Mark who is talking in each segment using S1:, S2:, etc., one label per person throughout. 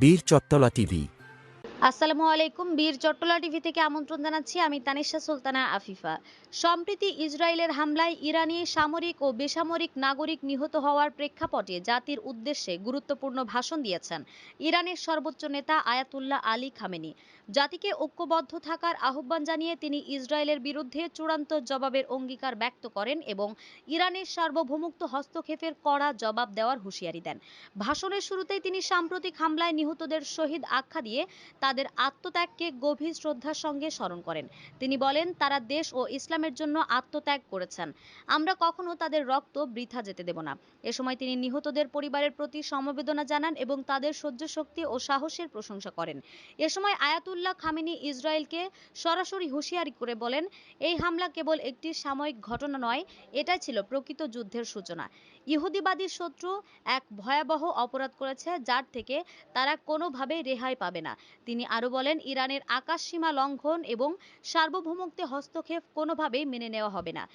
S1: বীর চত্তলা টিভি।
S2: আসসালামু আলাইকুম। বীর চট্টলা টিভি থেকে আমন্ত্রণ জানাচ্ছি আমি তানিশা সুলতানা আফিফা। সম্প্রতি ইসরায়েলের হামলায় ইরানি সামরিক ও বেসামরিক নাগরিক নিহত হওয়ার প্রেক্ষাপটে জাতির উদ্দেশ্যে গুরুত্বপূর্ণ ভাষণ দিয়েছেন ইরানের সর্বোচ্চ নেতা আয়াতুল্লাহ আলী খামেনি। জাতিকে ঐক্যবদ্ধ থাকার আহ্বান জানিয়ে তিনি ইসরায়েলের বিরুদ্ধে চূড়ান্ত জবাবের অঙ্গীকার ব্যক্ত করেন এবং ইরানের সার্বভৌমত্ব হস্তক্ষেপের কড়া জবাব দেওয়ার হুঁশিয়ারি দেন। ভাষণের শুরুতেই তিনি সাম্প্রতিক হামলায় নিহতদের শহীদ আখ্যা দিয়ে তাদের আত্মত্যাগকে গভীর শ্রদ্ধার সঙ্গে স্মরণ করেন। তিনি বলেন, তারা দেশ ও ইসলামের জন্য আত্মত্যাগ করেছেন। আমরা কখনো তাদের রক্ত বৃথা যেতে দেব না। এ সময় তিনি নিহতদের পরিবারের প্রতি সমবেদনা জানান এবং তাদের সহ্য শক্তি ও সাহসের প্রশংসা করেন। এ সময় আয়াতুল্লাহ খামেনি ইসরায়েলকে সরাসরি হুঁশিয়ারি করে বলেন, এই হামলা কেবল একটি সাময়িক ঘটনা নয়, এটাই ছিল প্রকৃত যুদ্ধের সূচনা। ইহুদিবাদী শত্রু এক ভয়াবহ অপরাধ করেছে যার থেকে তারা কোনোভাবেই রেহাই পাবে না। তিনি আরও বলেন, ইরানের আকাশ সীমা লঙ্ঘন এবং সার্বভৌমত্বে হস্তক্ষেপ কোনোভাবেই মেনে নেওয়া হবে না।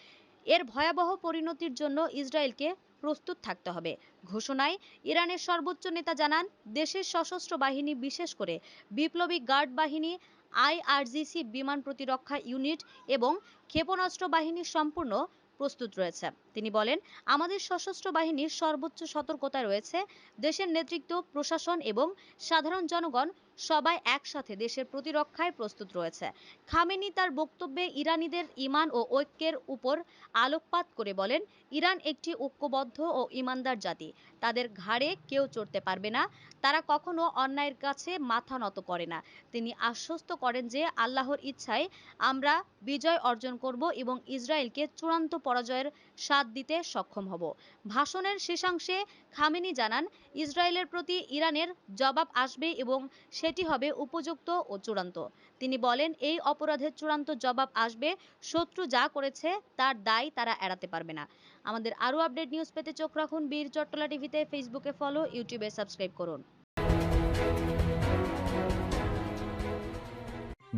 S2: এর ভয়াবহ পরিণতির জন্য ইসরায়েলকে প্রস্তুত থাকতে হবে। ঘোষণায়, ইরানের সর্বোচ্চ নেতা জানান, দেশের সশস্ত্র বাহিনী, বিশেষ করে বিপ্লবী গার্ড বাহিনী, আইআরজিসি বিমান প্রতিরক্ষা ইউনিট এবং ক্ষেপণাস্ত্র বাহিনী সম্পূর্ণ প্রস্তুত রয়েছে। তিনি বলেন, আমাদের সশস্ত্র বাহিনীর সর্বোচ্চ সতর্কতায় রয়েছে। দেশের নেতৃত্ব, প্রশাসন এবং সাধারণ জনগণ সবাই একসাথে দেশের প্রতিরক্ষায় প্রস্তুত রয়েছে। খামেনি তার বক্তব্যে ইরানিদের ইমান ও ঐক্যের উপর আলোকপাত করে বলেন, ইরান একটি ঐক্যবদ্ধ ও ইমানদার জাতি। তাদের ঘাড়ে কেউ চড়তে পারবে না, তারা কখনো অন্যায়ের কাছে মাথা নত করে না। তিনি আশ্বস্ত করেন যে আল্লাহর ইচ্ছায় আমরা বিজয় অর্জন করব এবং ইসরায়েলকে চূড়ান্ত পরাজয়ের স্বাদ দিতে সক্ষম হব। ভাষণের শেষাংশে খামেনি জানান, ইসরায়েলের প্রতি ইরানের জবাব আসবে এবং সেটি হবে উপযুক্ত ও চূড়ান্ত। তিনি বলেন, এই অপরাধের চূড়ান্ত জবাব আসবে, শত্রু যা করেছে তার দায় তারা এড়াতে পারবে না। আমাদের আরও আপডেট নিউজ পেতে চোখ রাখুন বীর চট্টলা টিভিতে, ফেসবুকে ফলো, ইউটিউবে সাবস্ক্রাইব করুন।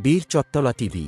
S1: বীর চট্টলা টিভি